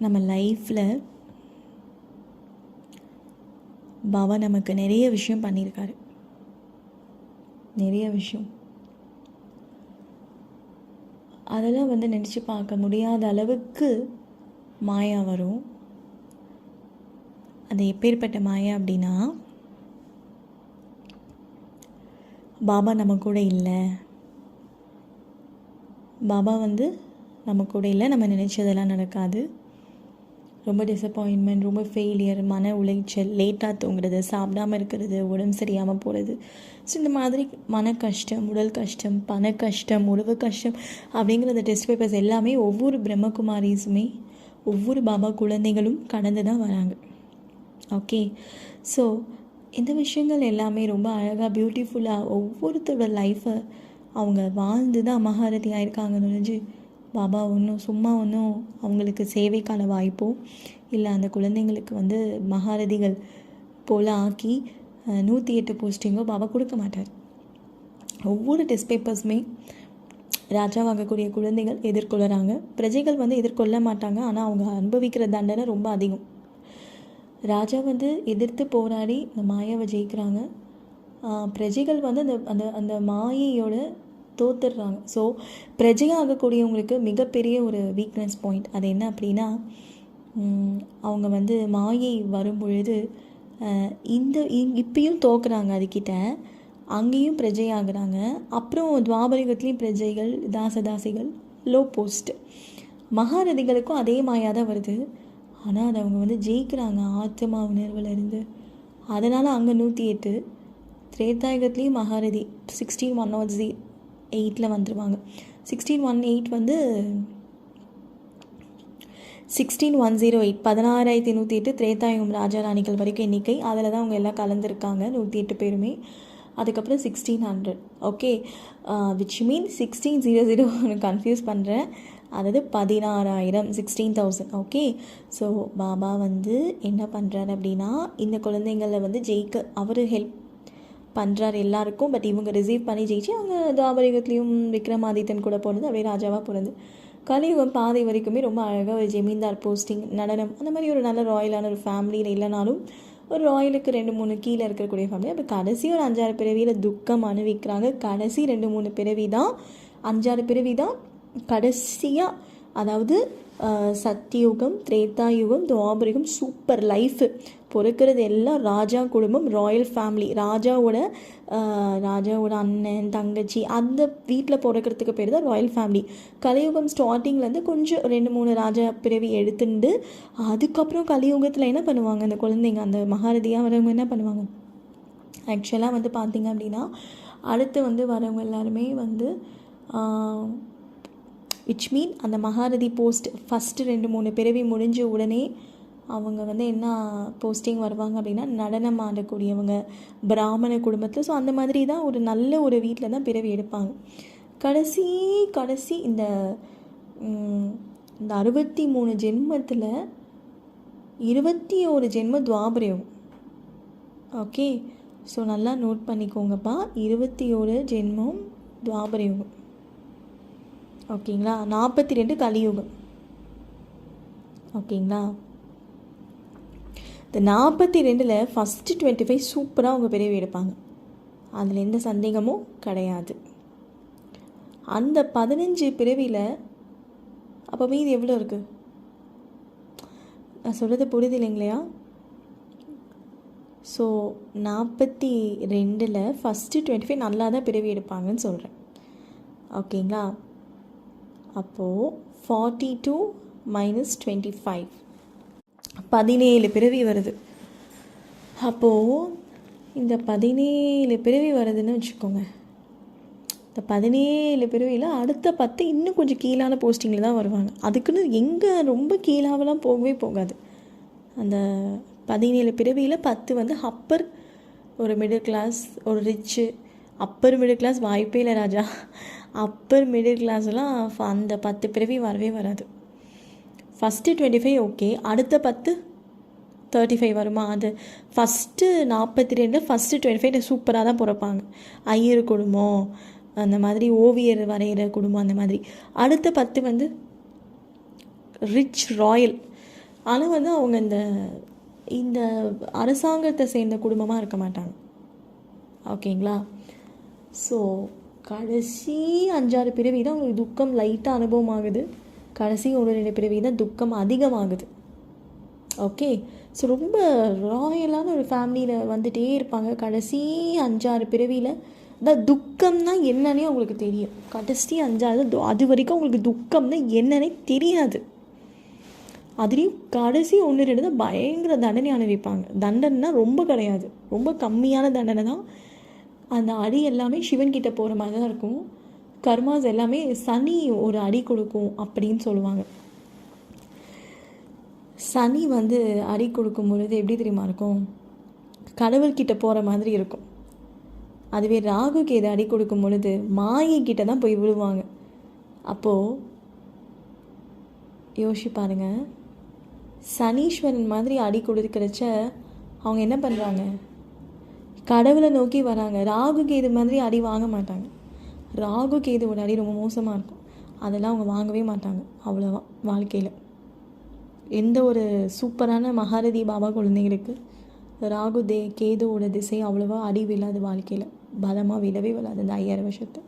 நம்ம லைஃப்பில் பாபா நமக்கு நிறைய விஷயம் பண்ணியிருக்காரு. நிறைய விஷயம். அதெல்லாம் வந்து நினச்சி பார்க்க முடியாத அளவுக்கு மாயா வரும். அது எப்பேற்பட்ட மாயா அப்படின்னா பாபா நம்ம கூட இல்லை. பாபா வந்து நம்ம கூட இல்லை நம்ம நினச்சதெல்லாம் நடக்காது. ரொம்ப டிசப்பாயின்மெண்ட் ரொம்ப ஃபெயிலியர் மன உளைச்சல் லேட்டாக தூங்குறது சாப்பிடாம இருக்கிறது உடம்பு சரியாமல் போகிறது ஸோ இந்த மாதிரி மன கஷ்டம் உடல் கஷ்டம் பண கஷ்டம் உறவு கஷ்டம் அப்படிங்கிற அந்த டெஸ்ட் பேப்பர்ஸ் எல்லாமே ஒவ்வொரு பிரம்மகுமாரிஸுமே ஒவ்வொரு பாபா குழந்தைகளும் கடந்து தான் வராங்க. ஓகே ஸோ இந்த விஷயங்கள் எல்லாமே ரொம்ப அழகாக பியூட்டிஃபுல்லாக ஒவ்வொருத்தரோட லைஃப்பை அவங்க வாழ்ந்து தான் மகாரதி ஆயிருக்காங்க நுழைஞ்சு பாபா ஒன்றும் சும்மா ஒன்றும் அவங்களுக்கு சேவைக்கான வாய்ப்போ இல்லை அந்த குழந்தைங்களுக்கு வந்து மகாரதிகள் போல் ஆக்கி நூற்றி எட்டு போஸ்டிங்கோ பாபா கொடுக்க மாட்டார். ஒவ்வொரு டெஸ்ட் பேப்பர்ஸுமே ராஜாவாகக்கூடிய குழந்தைகள் எதிர்கொள்கிறாங்க பிரஜைகள் வந்து எதிர்கொள்ள மாட்டாங்க. ஆனால் அவங்க அனுபவிக்கிற தண்டனை ரொம்ப அதிகம். ராஜா வந்து எதிர்த்து போராடி இந்த மாயாவை ஜெயிக்கிறாங்க. பிரஜைகள் வந்து அந்த அந்த அந்த மாயையோட தோத்துடுறாங்க. ஸோ பிரஜையாகக்கூடியவங்களுக்கு மிகப்பெரிய ஒரு வீக்னஸ் பாயிண்ட் அது என்ன அப்படின்னா அவங்க வந்து மாயை வரும்பொழுது இந்த இப்பயும் தோக்குறாங்க அதுக்கிட்ட. அங்கேயும் பிரஜையாகிறாங்க. அப்புறம் துவாபரிகத்துலேயும் பிரஜைகள் தாசதாசிகள் லோ போஸ்ட் மகாரதிகளுக்கும் அதே மாயாக தான் வருது. ஆனால் அதை அவங்க வந்து ஜெயிக்கிறாங்க ஆத்மா உணர்வுலேருந்து அதனால் அங்கே நூற்றி எட்டு திரேதாயுகத்துலேயும் மகாரதி சிக்ஸ்டீன் ஒன் நாட் oh ஜி எயிட்டில் வந்துடுவாங்க சிக்ஸ்டீன் ஒன் எயிட் வந்து சிக்ஸ்டீன் ஒன் ஜீரோ எயிட் பதினாறாயிரத்தி நூற்றி எட்டு திரேதாயுகம் ராஜா ராணிகள் வரைக்கும் எண்ணிக்கை. அதில் தான் அவங்க எல்லாம் கலந்துருக்காங்க நூற்றி எட்டு பேருமே. அதுக்கப்புறம் sixteen hundred okay which mean sixteen zero zero confuse பண்ணுறேன் அதாவது பதினாறாயிரம் sixteen thousand okay so Baba வந்து என்ன பண்ணுறாரு அப்படின்னா இந்த குழந்தைங்களை வந்து ஜெயிக்க அவர் ஹெல்ப் பண்ணுறாரு எல்லாருக்கும் பட் இவங்க ரிசீவ் பண்ணி ஜெயிச்சு அவங்க தாபரிகத்துலேயும் விக்ரமாதித்தன் கூட போனது அப்படியே ராஜாவாக போனது கலியுகம் பாதை வரைக்குமே ரொம்ப அழகாக ஒரு ஜெமீன்தார் போஸ்டிங் நடனம் அந்த மாதிரி ஒரு நல்ல ராயலான ஒரு ஃபேமிலியில் இல்லைனாலும் ஒரு ராயலுக்கு ரெண்டு மூணு கீழே இருக்கக்கூடிய ஃபேமிலி அப்போ கடைசி ஒரு அஞ்சாறு பிறவியில் துக்கம் அனுபவிக்கிறாங்க கடைசி ரெண்டு மூணு பிறவி தான் அஞ்சாறு பிறவி தான் கடைசியாக அதாவது சத்தியுகம் திரேதாயுகம் துவாபரிகம் சூப்பர் லைஃபு பொறுக்கிறது எல்லாம் ராஜா குடும்பம் ராயல் ஃபேமிலி ராஜாவோட ராஜாவோட அண்ணன் தங்கச்சி அந்த வீட்டில் பிறக்கிறதுக்கு பேர் தான் ராயல் ஃபேமிலி கலியுகம் ஸ்டார்டிங்லேருந்து கொஞ்சம் ரெண்டு மூணு ராஜா பிறவி எடுத்துட்டு அதுக்கப்புறம் கலியுகத்தில் என்ன பண்ணுவாங்க? அந்த குழந்தைங்க அந்த மகாரதியாக வரவங்க என்ன பண்ணுவாங்க? ஆக்சுவலாக வந்து பார்த்திங்க அப்படின்னா அடுத்து வந்து வரவங்க எல்லாருமே வந்து விச் மீன் அந்த மகாரதி போஸ்ட் ஃபஸ்ட்டு ரெண்டு மூணு பிறவி முடிஞ்ச உடனே அவங்க வந்து என்ன போஸ்டிங் வருவாங்க அப்படின்னா நடனம் ஆடக்கூடியவங்க பிராமண குடும்பத்தில். ஸோ அந்த மாதிரி தான் ஒரு நல்ல ஒரு வீட்டில் தான் பிறவி எடுப்பாங்க. கடைசி கடைசி இந்த இந்த அறுபத்தி மூணு ஜென்மத்தில் இருபத்தி ஒரு ஜென்ம துவாபரம். ஓகே? ஸோ நல்லா நோட் பண்ணிக்கோங்கப்பா. இருபத்தி ஒரு ஜென்மம் துவாபரயுகம் ஓகேங்களா? நாற்பத்தி ரெண்டு கலியுகம். ஓகேங்களா? இந்த நாற்பத்தி ரெண்டில் ஃபஸ்ட்டு டுவெண்ட்டி ஃபைவ் சூப்பராக அவங்க பிறவி எடுப்பாங்க. அதில் எந்த சந்தேகமும் கிடையாது. அந்த பதினஞ்சு பிறவியில் அப்போ மீதி எவ்வளோ இருக்குது நான் சொல்கிறது புரியுது இல்லைங்களையா ஸோ நாற்பத்தி ரெண்டில் ஃபஸ்ட்டு டுவெண்ட்டி ஃபைவ் நல்லா தான் பிறவி எடுப்பாங்கன்னு சொல்கிறேன் ஓகேங்களா அப்போது forty two minus twenty five பதினேழு பிறவி வருது. அப்போது இந்த பதினேழு பிறவி வருதுன்னு வச்சுக்கோங்க. இந்த பதினேழு பிறவியில் அடுத்த பத்து இன்னும் கொஞ்சம் கீழான போஸ்டிங்கில் தான் வருவாங்க. அதுக்குன்னு எங்கே ரொம்ப கீழாவெல்லாம் போகவே போகாது. அந்த பதினேழு பிறவியில் பத்து வந்து அப்பர் ஒரு மிடில் கிளாஸ் ஒரு ரிச்சு அப்பர் மிடில் கிளாஸ் வாய்ப்பே இல்லை ராஜா. அப்பர் மிடில் கிளாஸ்லாம் அந்த பத்து பிறவி வரவே வராது. ஃபஸ்ட்டு டுவெண்ட்டி ஃபைவ் ஓகே அடுத்த பத்து தேர்ட்டி ஃபைவ் வருமா? அது ஃபஸ்ட்டு நாற்பத்தி ரெண்டு ஃபஸ்ட்டு டுவெண்ட்டி ஃபைவ் சூப்பராக தான் பிறப்பாங்க. ஐயர் குடும்பம் அந்த மாதிரி ஓவியர் வரைகிற குடும்பம் அந்த மாதிரி. அடுத்த பத்து வந்து ரிச் ராயல் ஆனால் வந்து அவங்க இந்த இந்த அரசாங்கத்தை சேர்ந்த குடும்பமாக இருக்க மாட்டாங்க. ஓகேங்களா ஸோ கடைசி அஞ்சாறு பிறவி தான் அவங்களுக்கு துக்கம் லைட்டாக அனுபவமாகுது. கடைசி ஒரு பிறவி தான் துக்கம் அதிகமாகுது. ஓகே ஸோ ரொம்ப ராயலான ஒரு ஃபேமிலியில் வந்துகிட்டே இருப்பாங்க. கடைசி அஞ்சாறு பிறவியில் தான் துக்கம்னா என்னன்னே அவங்களுக்கு தெரியும். கடைசி அஞ்சாறு து- அது வரைக்கும் அவங்களுக்கு துக்கம்னா என்னன்னே தெரியாது. அதுலேயும் கடைசி ஒன்று ரெண்டு தான் பயங்கர தண்டனை அனுபவிப்பாங்க. தண்டனைனா ரொம்ப கிடையாது. ரொம்ப கம்மியான தண்டனை தான். அந்த அடி எல்லாமே சிவன் கிட்டே போகிற மாதிரி தான் இருக்கும். கர்மாஸ் எல்லாமே சனி ஒரு அடி கொடுக்கும் அப்படின்னு சொல்லுவாங்க. சனி வந்து அடி கொடுக்கும் பொழுது எப்படி தெரியுமா இருக்கும்? கடவுள்கிட்ட போகிற மாதிரி இருக்கும். அதுவே ராகு கேது அடி கொடுக்கும் பொழுது மாயைக்கிட்ட தான் போய் விழுவாங்க. அப்போது யோசிச்சு பாருங்க. சனீஸ்வரன் மாதிரி அடி கொடுக்கிறச்ச அவங்க என்ன பண்ணுறாங்க கடவுளை நோக்கி வராங்க. ராகு கேது மாதிரி அடி வாங்க மாட்டாங்க. ராகு கேதுவோட அடி ரொம்ப மோசமாக இருக்கும். அதெல்லாம் அவங்க வாங்கவே மாட்டாங்க அவ்வளோவா வாழ்க்கையில். எந்த ஒரு சூப்பரான மகாரதி பாபா குழந்தைங்களுக்கு ராகு தே கேதுவோட திசை அவ்வளோவா அடி இல்லாத வாழ்க்கையில். பலமாக விழவே விழாது இந்த ஐயாயிரம் வருஷத்து.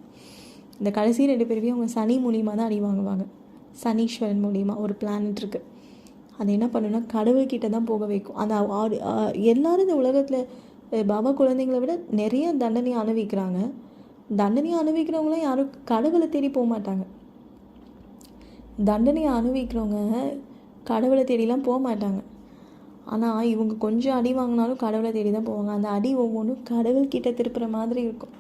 இந்த கடைசி ரெண்டு பேருமே அவங்க சனி மூலியமாக தான் அடி வாங்குவாங்க. சனீஸ்வரன் மூலியமா ஒரு பிளானட் இருக்குது அது என்ன பண்ணுன்னா கடவுள்கிட்ட தான் போக வைக்கும். அந்த ஆடு- எல்லாரும் இந்த உலகத்தில் பாபா குழந்தைங்களை விட நிறைய தண்டனை அனுபவிக்கிறாங்க. தண்டனையை அனுபவிக்கிறவங்களாம் யாரும் கடவுளை தேடி போக மாட்டாங்க. தண்டனையை அனுபவிக்கிறவங்க கடவுளை தேடிலாம் போக மாட்டாங்க. ஆனால் இவங்க கொஞ்சம் அடி வாங்கினாலும் கடவுளை தேடி தான் போவாங்க. அந்த அடி ஒவ்வொன்றும் கடவுள்கிட்ட திருப்புற மாதிரி இருக்கும்.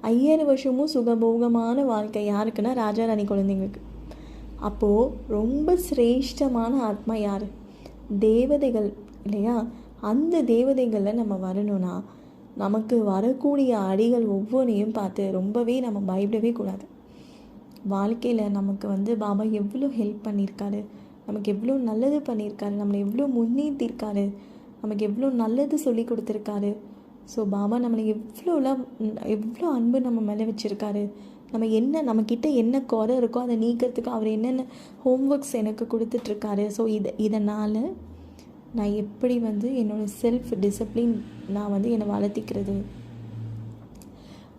ஐயாயிரம் வருஷமும் சுகபோகமான வாழ்க்கை யாருக்குன்னா ராஜா ராணி குழந்தைங்களுக்கு. அப்போது ரொம்ப சிரேஷ்டமான ஆத்மா யார்? தேவதைகள் இல்லையா? அந்த தேவதைகளில் நம்ம வரணும்னா நமக்கு வரக்கூடிய அடிகள் ஒவ்வொன்றையும் பார்த்து ரொம்பவே நம்ம பயப்படவே கூடாது. வாழ்க்கையில் நமக்கு வந்து பாபா எவ்வளோ ஹெல்ப் பண்ணியிருக்காரு நமக்கு எவ்வளோ நல்லது பண்ணியிருக்காரு நம்மளை எவ்வளோ முன்னேற்றிருக்காரு நமக்கு எவ்வளோ நல்லது சொல்லி கொடுத்துருக்காரு. ஸோ பாபா நம்மளை எவ்வளோலாம் எவ்வளோ அன்பு நம்ம மேலே வச்சுருக்காரு நம்ம என்ன நம்மக்கிட்ட என்ன குறை இருக்கோ அதை நீக்கிறதுக்கு அவர் என்னென்ன ஹோம்ஒர்க்ஸ் எனக்கு கொடுத்துட்ருக்காரு. ஸோ இதை இதனால் நான் எப்படி வந்து என்னோடய செல்ஃப் டிசிப்ளின் நான் வந்து என்னை வளர்த்திக்கிறது?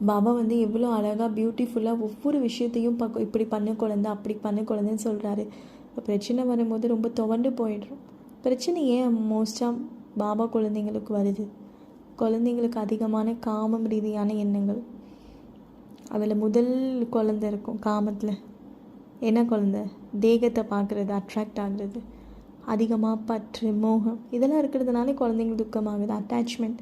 பாபா வந்து எவ்வளோ அழகாக பியூட்டிஃபுல்லாக ஒவ்வொரு விஷயத்தையும் பக் இப்படி பண்ண குழந்த அப்படி பண்ண குழந்தைன்னு சொல்கிறாரு இப்போ பிரச்சனை வரும்போது ரொம்ப துவண்டு போயிடுறோம். பிரச்சனை ஏன் மோஸ்ட்டாக பாபா குழந்தைங்களுக்கு வருது? குழந்தைங்களுக்கு அதிகமான காமம் ரீதியான எண்ணங்கள். அதில் முதல் குழந்த இருக்கும் காமத்தில். என்ன குழந்த? தேகத்தை பார்க்குறது அட்ராக்ட் ஆகுறது. அதிகமாக பற்று மோகம் இதெல்லாம் இருக்கிறதுனாலே குழந்தைங்களுக்கு துக்கமாகுது அட்டாச்மெண்ட்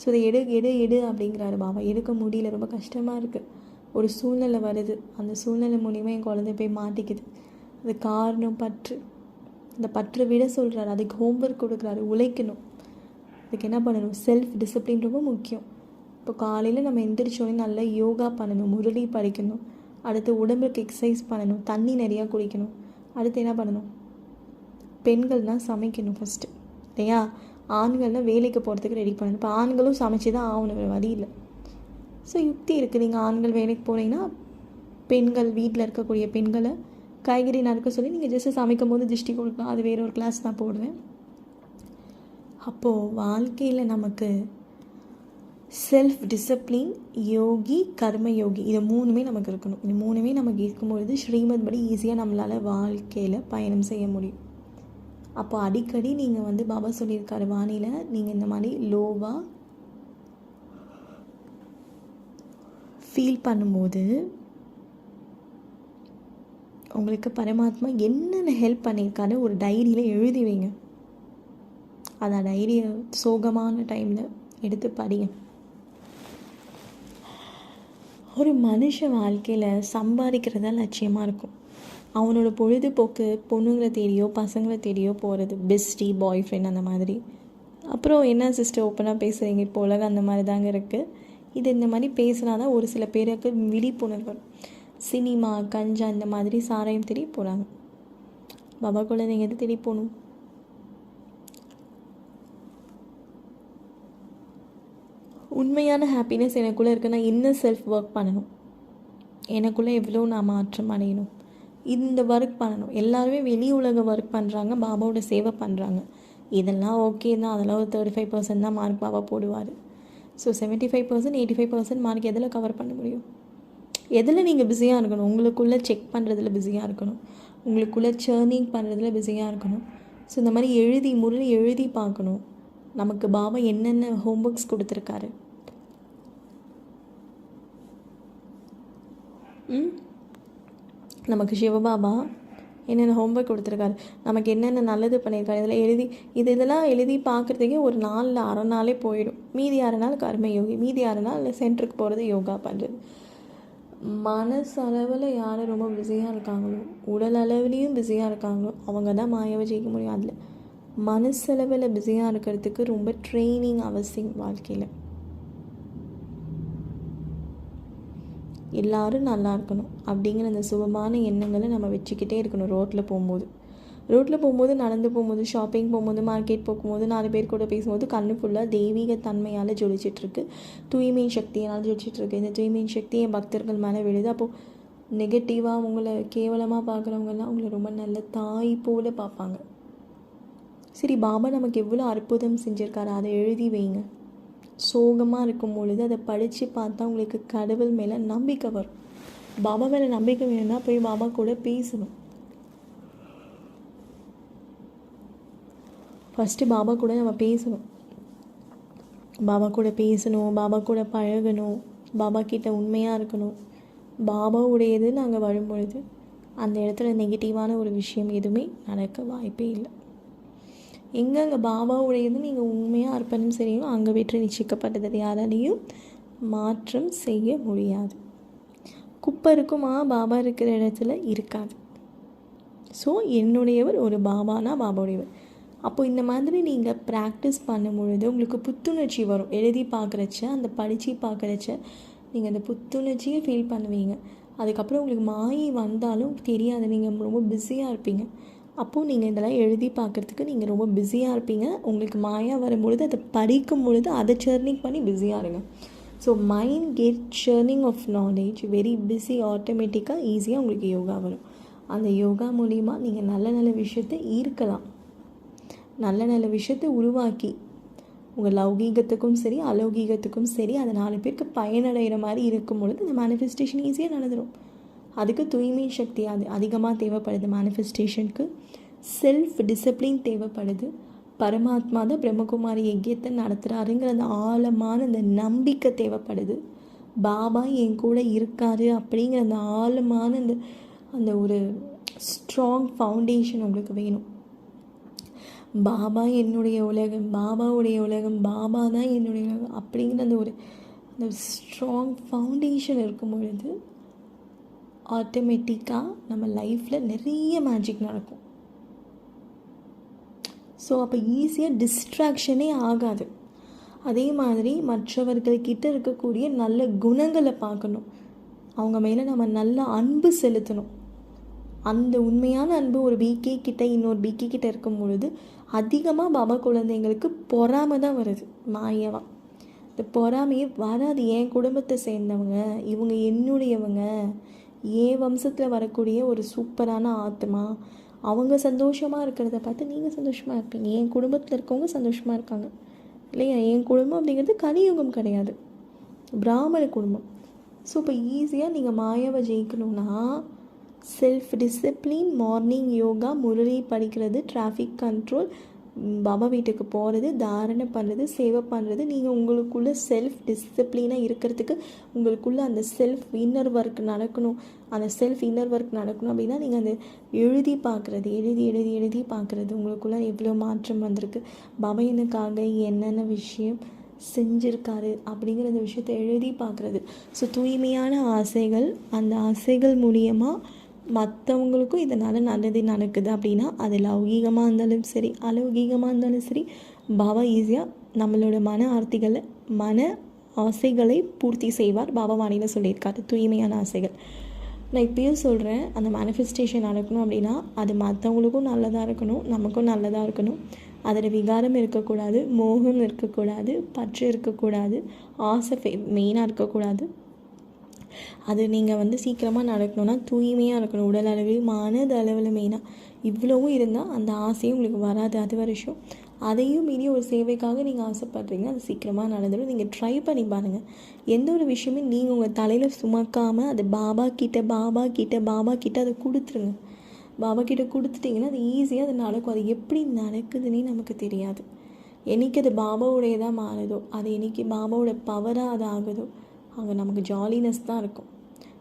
ஸோ இதை எடு எடு எடு அப்படிங்கிறாரு பாபா. எடுக்க முடியல ரொம்ப கஷ்டமாக இருக்குது ஒரு சூழ்நிலை வருது. அந்த சூழ்நிலை மூலிமா என் குழந்தை போய் மாட்டிக்குது. அது காரணம் பற்று. அந்த பற்றை விட சொல்கிறாரு அதுக்கு ஹோம்ஒர்க் கொடுக்குறாரு. உழைக்கணும். அதுக்கு என்ன பண்ணணும்? செல்ஃப் டிசிப்ளின் ரொம்ப முக்கியம். இப்போ காலையில் நம்ம எந்திரிச்சோடனே நல்லா யோகா பண்ணணும். முரளி படிக்கணும். அடுத்து உடம்புக்கு எக்ஸசைஸ் பண்ணணும். தண்ணி நிறையா குடிக்கணும். அடுத்து என்ன பண்ணணும்? பெண்கள்னால் சமைக்கணும் ஃபஸ்ட்டு இல்லையா? ஆண்கள்னால் வேலைக்கு போகிறதுக்கு ரெடி பண்ணணும். இப்போ ஆண்களும் சமைச்சு தான் ஆகணும் வழி இல்லை. ஸோ யுக்தி இருக்குது நீங்கள் ஆண்கள் வேலைக்கு போனீங்கன்னா பெண்கள் வீட்டில் இருக்கக்கூடிய பெண்களை காய்கறி நறுக்க சொல்லி நீங்கள் ஜஸ்ட்டு சமைக்கும் போது திருஷ்டி கொடுக்கலாம். அது வேற ஒரு கிளாஸ் நான் போடுவேன். அப்போது வாழ்க்கையில் நமக்கு செல்ஃப் டிசிப்ளின் யோகி கர்ம யோகி இது மூணுமே நமக்கு இருக்கணும். இது மூணுமே நமக்கு இருக்கும்பொழுது ஸ்ரீமத் படி ஈஸியாக நம்மளால் வாழ்க்கையில் பயணம் செய்ய முடியும். அப்போ அடிக்கடி நீங்கள் வந்து பாபா சொல்லியிருக்காரு வானியில் நீங்கள் இந்த மாதிரி லோவாக ஃபீல் பண்ணும்போது உங்களுக்கு பரமாத்மா என்னென்ன ஹெல்ப் பண்ணியிருக்காரு ஒரு டைரியில் எழுதி வைங்க. அந்த டைரியை சோகமான டைமில் எடுத்து படிங்க. ஒரு மனுஷ வாழ்க்கையில் சம்பாதிக்கிறதா லட்சியமாக இருக்கும். அவனோட பொழுதுபோக்கு பொண்ணுங்களை தேடியோ பசங்களை தேடியோ போகிறது பெஸ்டி பாய் ஃப்ரெண்ட் அந்த மாதிரி. அப்புறம் என்ன சிஸ்டர் ஓப்பனாக பேசுகிறீங்க இப்போ உலகம் அந்த மாதிரி தாங்க இருக்குது இது இந்த மாதிரி பேசினா தான் ஒரு சில பேருக்கு விழிப்புணர்வு வரும். சினிமா கஞ்சா இந்த மாதிரி சாராயம் தேடி போகிறாங்க பாபா குழந்தைங்க எது தேடி போகணும்? உண்மையான ஹாப்பினஸ் எனக்குள்ளே இருக்குன்னா இன்னும் செல்ஃப் ஒர்க் பண்ணணும். எனக்குள்ளே எவ்வளோ நான் மாற்றம் அடையணும்? இந்த ஒர்க் பண்ணணும். எல்லாருமே வெளி உலக ஒர்க் பண்ணுறாங்க பாபாவோட சேவை பண்ணுறாங்க இதெல்லாம் ஓகே தான். அதெல்லாம் ஒரு தேர்ட்டி ஃபைவ் பர்சன்ட் தான் மார்க் பாபா போடுவார். So seventy five percent eighty five percent mark எதில் கவர் பண்ண முடியும்? எதில் நீங்கள் பிஸியாக இருக்கணும்? உங்களுக்குள்ளே செக் பண்ணுறதுல பிஸியாக இருக்கணும். உங்களுக்குள்ளே சேர்னிங் பண்ணுறதுல பிஸியாக இருக்கணும். ஸோ இந்த மாதிரி எழுதி முறை எழுதி பார்க்கணும். நமக்கு பாபா என்னென்ன ஹோம்ஒர்க்ஸ் கொடுத்துருக்காரு? ம்? நமக்கு சிவபாபா என்னென்ன ஹோம்ஒர்க் கொடுத்துருக்காரு. நமக்கு என்னென்ன நல்லது பண்ணியிருக்காரு. இதில் எழுதி இது இதெல்லாம் எழுதி பார்க்குறதுக்கே ஒரு நாளில் அரை நாளே போயிடும். மீதி அரை நாள் கர்ம யோகி மீதி அரை நாள் சென்டருக்கு போகிறது யோகா பண்ணுறது மனசளவில் யார் ரொம்ப பிஸியாக இருக்காங்களோ உடல் அளவுலேயும் பிஸியாக இருக்காங்களோ அவங்க தான் மாயாவை ஜெயிக்க முடியும். அதில் மனசளவில் பிஸியாக இருக்கிறதுக்கு ரொம்ப ட்ரைனிங் அவசியம் வாழ்க்கையில். எல்லாரும் நல்லா இருக்கணும் அப்படிங்கிற அந்த சுபமான எண்ணங்களை நம்ம வச்சுக்கிட்டே இருக்கணும் ரோட்டில் போகும்போது. ரோட்டில் போகும்போது நடந்து போகும்போது ஷாப்பிங் போகும்போது மார்க்கெட் போகும்போது நாலு பேர் கூட பேசும்போது கண்ணு ஃபுல்லாக தெய்வீக தன்மையால் ஜொலிச்சிட்ருக்கு. தூய்மை சக்தியினால் ஜொலிச்சிட்ருக்கு. இந்த தூய்மை சக்தி என் பக்தர்கள் மேலே விழுது. அப்போது நெகட்டிவாக உங்களை கேவலமாக பார்க்குறவங்கெல்லாம் உங்களை ரொம்ப நல்ல தாய் போல் பார்ப்பாங்க. சரி பாபா நமக்கு எவ்வளோ அற்புதம் செஞ்சுருக்காரு அதை எழுதி வைங்க. சோகமாக இருக்கும் பொழுது அதை படித்து பார்த்தா உங்களுக்கு கடவுள் மேலே நம்பிக்கை வரும். பாபா மேலே நம்பிக்கை வேணும்னா போய் பாபா கூட பேசணும். ஃபஸ்ட்டு பாபா கூட நம்ம பேசணும். பாபா கூட பேசணும் பாபா கூட பழகணும் பாபா கிட்ட உண்மையாக இருக்கணும். பாபாவுடையது நாங்கள் வரும்பொழுது அந்த இடத்துல நெகட்டிவான ஒரு விஷயம் எதுவுமே நடக்க வாய்ப்பே இல்லை. எங்கெங்கே பாபாவுடையது நீங்கள் உண்மையாக அர்ப்பணம் செய்யணும் அங்கே வெற்றி நிச்சயிக்கப்பட்டது யாராலையும் மாற்றம் செய்ய முடியாது. குப்பை இருக்குமா? பாபா இருக்கிற இடத்துல இருக்காது. ஸோ என்னுடையவர் ஒரு பாபானா? பாபாவுடையவர். அப்போ இந்த மாதிரி நீங்கள் ப்ராக்டிஸ் பண்ணும் பொழுது உங்களுக்கு புத்துணர்ச்சி வரும். எழுதி பார்க்குறச்ச அந்த படித்து பார்க்குறச்ச நீங்கள் அந்த புத்துணர்ச்சியை ஃபீல் பண்ணுவீங்க. அதுக்கப்புறம் உங்களுக்கு மாயி வந்தாலும் தெரியாது. நீங்கள் ரொம்ப பிஸியாக இருப்பீங்க. அப்போது நீங்கள் இதெல்லாம் எழுதி பார்க்குறதுக்கு நீங்கள் ரொம்ப பிஸியாக இருப்பீங்க. உங்களுக்கு மாயா வரும்பொழுது அதை படிக்கும் பொழுது அதை சேர்னிங் பண்ணி பிஸியாக இருங்க. So mind get churning of knowledge very busy ஆட்டோமேட்டிக்காக ஈஸியாக உங்களுக்கு யோகா வரும். அந்த யோகா மூலிமா நீங்கள் நல்ல நல்ல விஷயத்தை ஈர்க்கலாம். நல்ல நல்ல விஷயத்தை உருவாக்கி உங்கள் லௌகீகத்துக்கும் சரி அலௌகீகத்துக்கும் சரி அதை நாலு பேருக்கு பயனடைகிற மாதிரி இருக்கும் பொழுது அந்த மேனிஃபெஸ்டேஷன் ஈஸியாக நடந்துடும் அதுக்கு தூய்மை சக்தி அது அதிகமாக தேவைப்படுது. மேனிஃபெஸ்டேஷனுக்கு செல்ஃப் டிசிப்ளின் தேவைப்படுது. பரமாத்மா தான் பிரம்மகுமாரி யஜ்யத்தை நடத்துகிறாருங்கிற அந்த ஆழமான அந்த நம்பிக்கை தேவைப்படுது. பாபா என் கூட இருக்காரு அப்படிங்கிற அந்த ஆழமான அந்த அந்த ஒரு ஸ்ட்ராங் ஃபவுண்டேஷன் உங்களுக்கு வேணும். பாபா என்னுடைய உலகம் பாபாவுடைய உலகம் பாபா தான் என்னுடைய உலகம் அப்படிங்கிற அந்த ஒரு அந்த ஸ்ட்ராங் ஃபவுண்டேஷன் இருக்கும் பொழுது ஆட்டோமேட்டிக்காக நம்ம லைஃப்பில் நிறைய மேஜிக் நடக்கும். ஸோ அப்போ ஈஸியாக டிஸ்ட்ராக்ஷனே ஆகாது. அதே மாதிரி மற்றவர்கள்கிட்ட இருக்கக்கூடிய நல்ல குணங்களை பார்க்கணும். அவங்க மேலே நம்ம நல்ல அன்பு செலுத்தணும். அந்த உண்மையான அன்பு ஒரு பிகே கிட்ட இன்னொரு பிகே கிட்ட இருக்கும் பொழுது அதிகமாக பாபா குழந்தைங்களுக்கு பொறாமை தான் வருது மாயவா. இந்த பொறாமையே வராது. என் குடும்பத்தை சேர்ந்தவங்க இவங்க என்னுடையவங்க ஏ வம்சத்தில் வரக்கூடிய ஒரு சூப்பரான ஆத்மா அவங்க சந்தோஷமாக இருக்கிறத பார்த்து நீங்கள் சந்தோஷமாக இருப்பீங்க. என் குடும்பத்தில் இருக்கவங்க சந்தோஷமாக இருக்காங்க. இல்லையா? என் குடும்பம் அப்படிங்கிறது கலியுகம் கிடையாது. பிராமண குடும்பம். ஸோ இப்போ ஈஸியாக நீங்கள் மாயாவை ஜெயிக்கணும்னா self discipline morning yoga Murli படிக்கிறது டிராஃபிக் கண்ட்ரோல் பாபா வீட்டுக்கு போகிறது தாரணை பண்ணுறது சேவை பண்ணுறது நீங்கள் உங்களுக்குள்ளே செல்ஃப் டிசிப்ளினாக இருக்கிறதுக்கு உங்களுக்குள்ளே அந்த செல்ஃப் இன்னர் ஒர்க் நடக்கணும். அந்த செல்ஃப் இன்னர் ஒர்க் நடக்கணும் அப்படின்னா நீங்கள் அந்த எழுதி பார்க்குறது எழுதி எழுதி எழுதி பார்க்குறது உங்களுக்குள்ளே எவ்வளோ மாற்றம் வந்திருக்கு. பாபா எனக்காக என்னென்ன விஷயம் செஞ்சுருக்காரு அப்படிங்கிற அந்த விஷயத்தை எழுதி பார்க்குறது. ஸோ தூய்மையான ஆசைகள் அந்த ஆசைகள் மூலியமாக மற்றவங்களுக்கும் இதனால் நல்லது நடக்குது அப்படின்னா அது லௌகீகமாக இருந்தாலும் சரி அலௌகீகமாக இருந்தாலும் சரி பாபா ஈஸியாக நம்மளோட மன ஆர்த்திகளை மன ஆசைகளை பூர்த்தி செய்வார். பாபா வாணியில் சொல்லியிருக்காரு தூய்மையான ஆசைகள். நான் இப்பயும் சொல்கிறேன் அந்த மேனிஃபெஸ்டேஷன் நடக்கணும் அப்படின்னா அது மற்றவங்களுக்கும் நல்லதாக இருக்கணும் நமக்கும் நல்லதாக இருக்கணும். அதில் விகாரம் இருக்கக்கூடாது மோகம் இருக்கக்கூடாது பற்று இருக்கக்கூடாது ஆசை மெயினாக இருக்கக்கூடாது. அது நீங்கள் வந்து சீக்கிரமாக நடக்கணும்னா தூய்மையாக இருக்கணும். உடல் அளவில் மனது அளவில் மெயினாக இவ்வளவும் இருந்தால் அந்த ஆசையும் உங்களுக்கு வராது. அது வருஷம் அதையும் மீறி ஒரு சேவைக்காக நீங்கள் ஆசைப்படுறீங்க அது சீக்கிரமாக நடந்துடும். நீங்கள் ட்ரை பண்ணி பாருங்கள் எந்த ஒரு விஷயமே நீங்கள் உங்கள் தலையில் சுமக்காமல் அது பாபா கிட்ட பாபா கிட்ட பாபா கிட்ட அதை கொடுத்துருங்க. பாபா கிட்ட கொடுத்துட்டிங்கன்னா அது ஈஸியாக அது நடக்கும். அது எப்படி நடக்குதுன்னே நமக்கு தெரியாது. என்றைக்கு அது பாபாவுடையதாக மாறுதோ அது என்றைக்கு பாபாவோட பவராக அது ஆகுதோ அங்கே நமக்கு ஜாலினஸ் தான் இருக்கும்.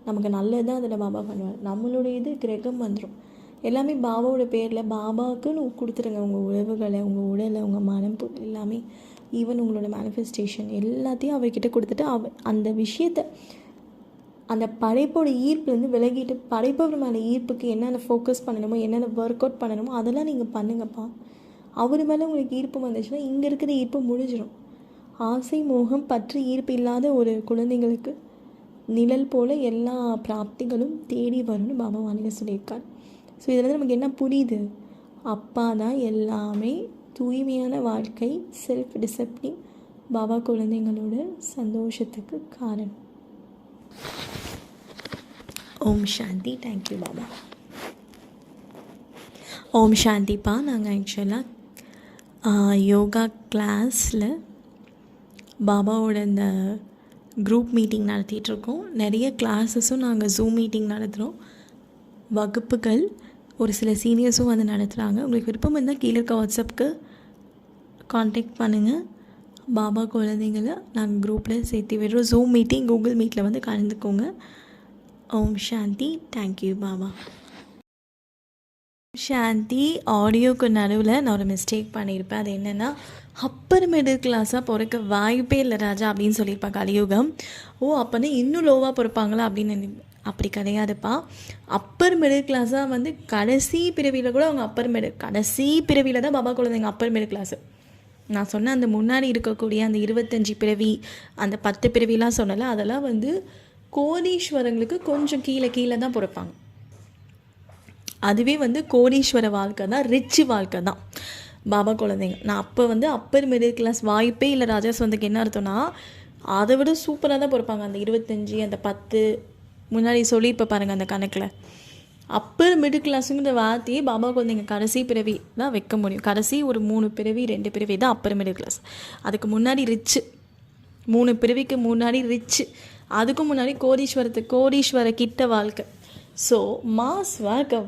நமக்கு நல்லது தான் அதில் பாபா பண்ணுவார். நம்மளுடைய இது கிரகம் வந்துடும் எல்லாமே பாபாவோட பேரில் பாபாவுக்குன்னு கொடுத்துருங்க. உங்கள் உறவுகளை உங்கள் உடலை உங்கள் மனம் எல்லாமே. ஈவன் உங்களோட மேனிஃபெஸ்டேஷன் எல்லாத்தையும் அவர்கிட்ட கொடுத்துட்டு அவ அந்த விஷயத்தை அந்த படைப்போட ஈர்ப்புலேருந்து விலகிட்டு படைப்பவர் மேலே ஈர்ப்புக்கு என்னென்ன ஃபோக்கஸ் பண்ணணுமோ என்னென்ன ஒர்க் அவுட் பண்ணணுமோ அதெல்லாம் நீங்கள் பண்ணுங்கப்பா. அவர் மேலே உங்களுக்கு ஈர்ப்பு வந்துச்சுன்னா இங்கே இருக்கிற ஈர்ப்பு முடிஞ்சிடும் ஆசை மோகம் பற்று ஈர்ப்பு இல்லாத ஒரு குழந்தைங்களுக்கு நிழல் போல் எல்லா பிராப்திகளும் தேடி வரும்னு பாபா வாணிகர் சொல்லியிருக்கார். ஸோ இதில் நமக்கு என்ன புரியுது? அப்பா தான் எல்லாமே தூய்மையான வாழ்க்கை செல்ஃப் டிசிப்ளின் பாபா குழந்தைங்களோட சந்தோஷத்துக்கு காரணம். ஓம் சாந்தி. Thank you Baba. ஓம் சாந்திப்பா. நாங்கள் ஆக்சுவலாக யோகா கிளாஸில் பாபாவோட இந்த குரூப் மீட்டிங் நடத்திட்டுருக்கோம். நிறைய கிளாஸஸும் நாங்கள் ஜூம் மீட்டிங் நடத்துகிறோம் வகுப்புகள் ஒரு சில சீனியர்ஸும் வந்து நடத்துகிறாங்க உங்களுக்கு விருப்பம் இருந்தால் கீழே இருக்க வாட்ஸ்அப்புக்கு காண்டாக்ட் பண்ணுங்கள் பாபா குழந்தைங்கள நாங்கள் குரூப்பில் சேர்த்து விடுறோம். ஜூம் மீட்டிங் கூகுள் மீட்டில் வந்து கலந்துக்கோங்க. ஓம் சாந்தி. தேங்க்யூ பாபா. சாந்தி ஆடியோக்கு நடுவில் நான் ஒரு மிஸ்டேக் பண்ணியிருப்பேன் அது என்னென்னா அப்பர் மிடில் கிளாஸாக பிறக்க வாய்ப்பே இல்லை ராஜா அப்படின்னு சொல்லியிருப்பேன் கலியுகம். ஓ அப்போனா இன்னும் லோவாக பிறப்பாங்களா அப்படின்னு அப்படி கிடையாதுப்பா. அப்பர் மிடில் கிளாஸாக வந்து கடைசி பிறவியில் கூட அவங்க அப்பர் மிடில் கடைசி பிறவியில் தான் பாபா குழந்தைங்க அப்பர் மிடில் கிளாஸு நான் சொன்ன அந்த முன்னாடி இருக்கக்கூடிய அந்த இருபத்தஞ்சி பிறவி அந்த பத்து பிறவிலாம் சொன்னல அதெல்லாம் வந்து கோடீஸ்வரங்களுக்கு கொஞ்சம் கீழே கீழே தான் பிறப்பாங்க. அதுவே வந்து கோடீஸ்வர வாழ்க்கை தான் ரிச்சு வாழ்க்கை தான் பாபா குழந்தைங்க. நான் அப்போ வந்து அப்பர் மிடில் கிளாஸ் வாய்ப்பே இல்லை ராஜாஸ் வந்துக்கு என்ன அர்த்தம்னா அதை விட சூப்பராக தான் பிறப்பாங்க. அந்த இருபத்தஞ்சி அந்த பத்து முன்னாடி சொல்லியிருப்ப பாருங்கள் அந்த கணக்கில். அப்பர் மிடில் கிளாஸுங்கிற வார்த்தையே பாபா குழந்தைங்க கடைசி பிறவி தான் வைக்க முடியும். கடைசி ஒரு மூணு பிறவி ரெண்டு பிறவி தான் அப்பர் மிடில் கிளாஸ் அதுக்கு முன்னாடி ரிச்சு மூணு பிறவிக்கு முன்னாடி ரிச்சு அதுக்கும் முன்னாடி கோடீஸ்வரத்து கோடீஸ்வர கிட்ட வாழ்க்கை. ஸோ மாஸ் வாழ்க்கை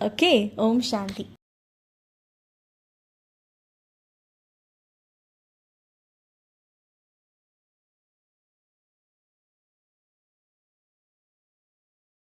ஓகே ஓம் சாந்தி